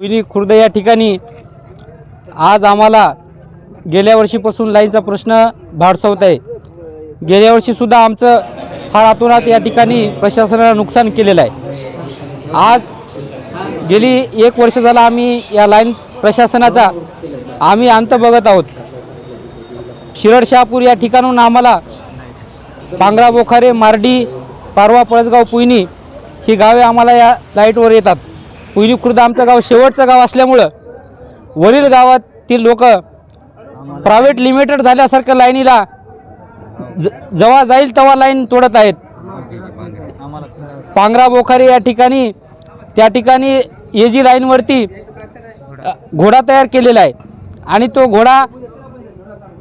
विनी खुर्द या ठिकाणी आज आम्हाला गेल्या वर्षीपासून लाईनचा प्रश्न भाडसावत आहे. गेल्या वर्षीसुद्धा आमचं फार आतोरात या ठिकाणी प्रशासनाला नुकसान केलेलं आहे. आज गेली एक वर्ष झाला आम्ही या लाईन प्रशासनाचा आम्ही अंत बघत आहोत. शिरड शहापूर या ठिकाणून आम्हाला पांगरा बोखारे मार्डी पारवा पळसगाव पुयनी ही गावे आम्हाला या लाईटवर येतात. पुयनी खुर्द आमचं गाव शेवटचं गाव असल्यामुळं वरील गावातील लोक प्रायव्हेट लिमिटेड झाल्यासारखं लाईनीला ज जेव्हा जाईल तेव्हा लाईन तोडत आहेत. पांगरा बोखारे या ठिकाणी त्या ठिकाणी ए जी लाईनवरती घोडा तयार केलेला आहे. आणि तो घोडा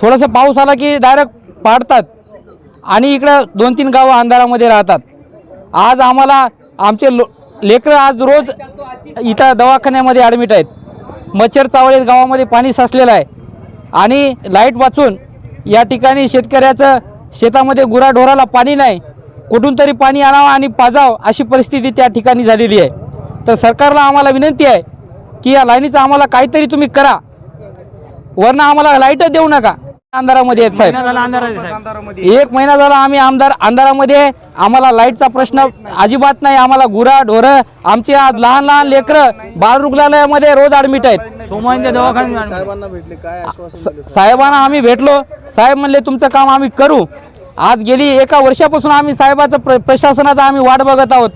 थोडंसं पाऊस आला की डायरेक्ट पाडतात. आणि इकडं दोन तीन गावं अंधारामध्ये राहतात. आज आम्हाला आमचे लो लेकरं आज रोज इथं दवाखान्यामध्ये ॲडमिट आहेत. मच्छर चावळे गावामध्ये पाणी साचलेलं आहे. आणि लाइट वाचून या ठिकाणी शेतकऱ्याचं शेतामध्ये गुराढोराला पाणी नाही. कुठून तरी पाणी आणावं आणि पाजावं अशी परिस्थिती त्या ठिकाणी झालेली आहे. तर सरकारला आम्हाला विनंती आहे की या लाईनीचं आम्हाला काहीतरी तुम्ही करा. वरनं आम्हाला लाईटच देऊ नका. अंधारामध्ये आहेत साहेब. एक महिना झाला आम्ही आमदार अंधारामध्ये. आम्हाला लाईटचा प्रश्न अजिबात नाही. आम्हाला गुरा ढोरं आमचे आज लहान लहान लेकरं बाल रुग्णालयामध्ये रोज ॲडमिट आहेत. दवाखान्यात साहेबांना भेटले काय आश्वासन स- साहेबांना आम्ही भेटलो. साहेब म्हणले तुमचं काम आम्ही करू. आज गेली एका वर्षापासून आम्ही साहेबाचं प्र प्रशासनाचा आम्ही वाट बघत आहोत.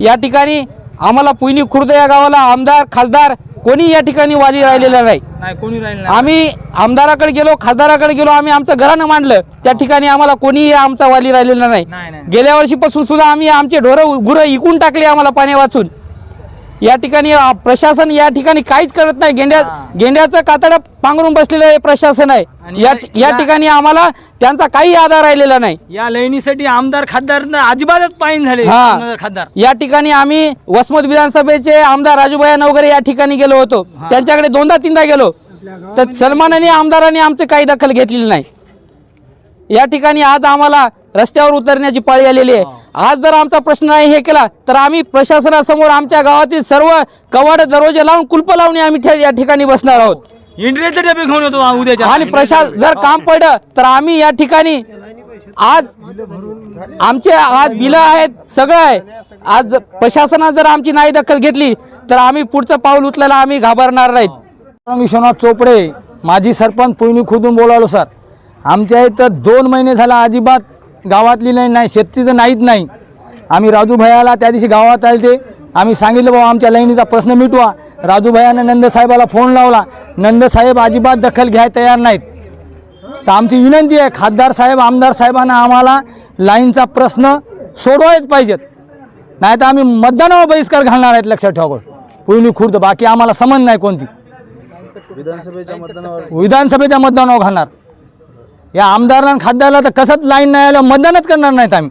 या ठिकाणी आम्हाला पुयनी खुर्द या गावाला आमदार खासदार कोणी या ठिकाणी वाली राहिलेला नाही. नाही कोणी राहिलं आम्ही आमदाराकडे गेलो खासदाराकडे गेलो आम्ही आमचं घरानं मांडलं. त्या ठिकाणी आम्हाला कोणीही आमचा वाली राहिलेला नाही. नाही, नाही. गेल्या वर्षीपासून सुद्धा आम्ही आमचे ढोरं गुरं इकून टाकले आम्हाला पाणी वाचून. या ठिकाणी प्रशासन या ठिकाणी काहीच करत नाही. गेंड्या गेंड्याचं कातडं पांघरून बसलेलं हे प्रशासन आहे. या या- या या- ठिकाणी आम्हाला त्यांचा काही आधार राहिलेला नाही. या लाईनीसाठी आमदार खासदार अजिबातच पाहिजे झाले हा. आमदार खासदार. या ठिकाणी आम्ही वसमत विधानसभेचे आमदार राजूभाई नवगरे या ठिकाणी गेलो होतो. त्यांच्याकडे दोनदा तीनदा गेलो. तर सन्मानाने आमदारांनी आमची काही दखल घेतलेली नाही. या ठिकाणी आज आम्हाला रस्त्यावर उतरण्याची पाळी आलेली आहे. आज जर आमचा प्रश्न नाही हे केला तर आम्ही प्रशासनासमोर आमच्या गावातील सर्व कवाड दरवाजे लावून कुलप लावून आम्ही या ठिकाणी बसणार आहोत. इंडियाचे डबे घेऊन येतो उद्याच्या. आणि प्रशास जर काम पडलं तर आम्ही या ठिकाणी आज आमचे आज बिलं आहेत सगळं आहे. आज प्रशासनात जर आमची नाही दखल घेतली तर आम्ही पुढचं पाऊल उचलायला आम्ही घाबरणार नाहीत. विश्वनाथ चोपडे माजी सरपंच पुयनी खुदून बोलावलो सर. आमच्या इथं दोन महिने झाला अजिबात गावातली नाही नाही शेतीचं नाहीत नाही. आम्ही राजू भैयाला त्या दिवशी गावात आले ते आम्ही सांगितलं बाबा आमच्या लाईनीचा प्रश्न मिटवा. राजू भैयानं नंदसाहेबाला फोन लावला. नंदसाहेब अजिबात दखल घ्यायला तयार नाहीत. तर आमची विनंती आहे खासदार साहेब आमदार साहेबांना आम्हाला लाईनचा प्रश्न सोडवायच पाहिजेत. नाही तर आम्ही मतदानावर बहिष्कार घालणार आहेत लक्षात ठेवा पुयनी खुर्द बाकी आम्हाला समज नाही कोणती. विधानसभेच्या मतदानावर. विधानसभेच्या मतदानावर घालणार. या आमदारांना खाद्याला तर कसंच लाईन नाही आलं मतदानच करणार नाहीत आम्ही.